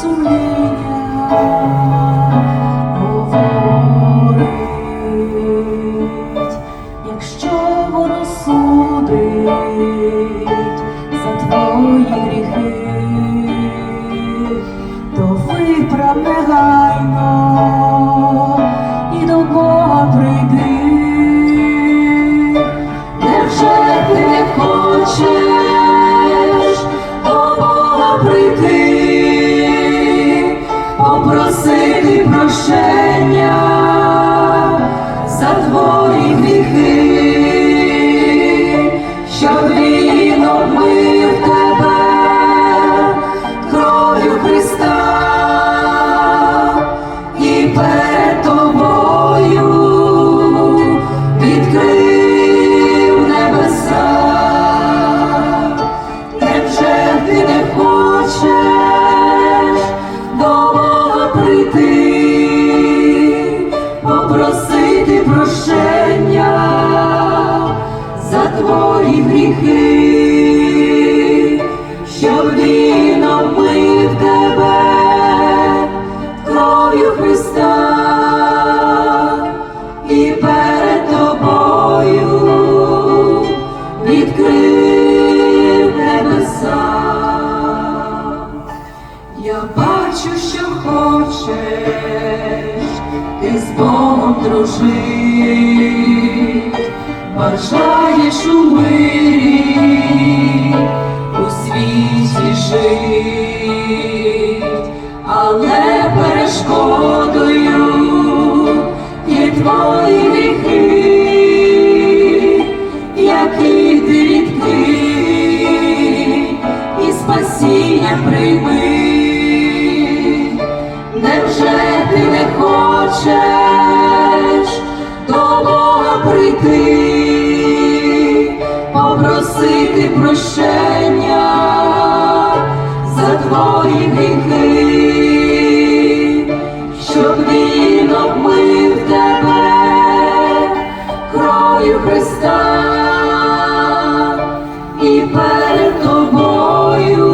sumienia попросити прощення за твої гріхи, щоб він омив тебе кров'ю Христа і перед тобою відкрив небеса. Я бачу, що хочеш, ти з Богом дружить, бажаєш у мирі, твої гріхи, які ти відкрий, і спасіння прийми. Невже ти не хочеш до Бога прийти, попросити прощення за твої гріхи, щоб він обмив Христа і перед тобою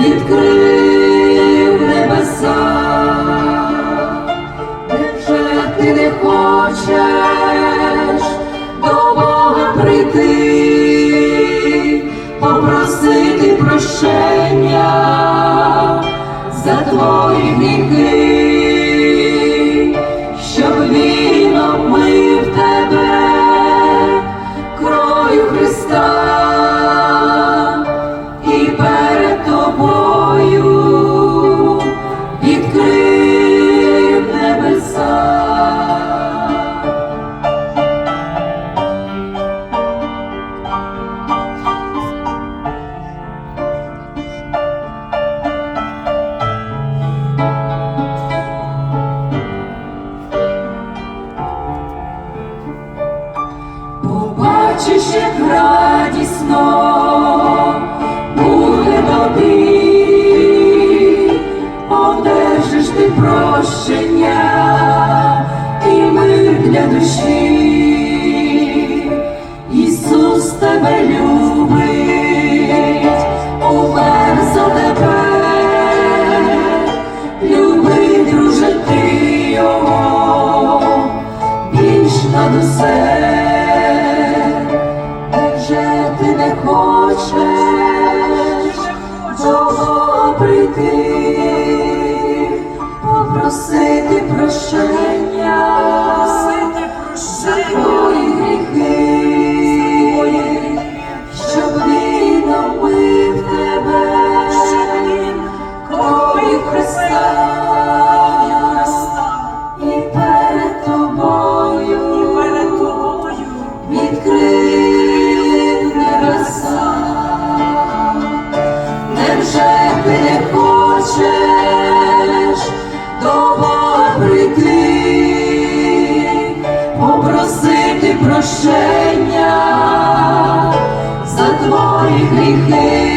відкрив небеса. Невже ти не хочеш до Бога прийти, попросити прощення за твої гріхи, для душі. Ісус тебе любить, умер за тебе, люби, друже, ти його більш над усе. Невже ти не хочеш Бога прийти, попросити прощення прощення за твої гріхи,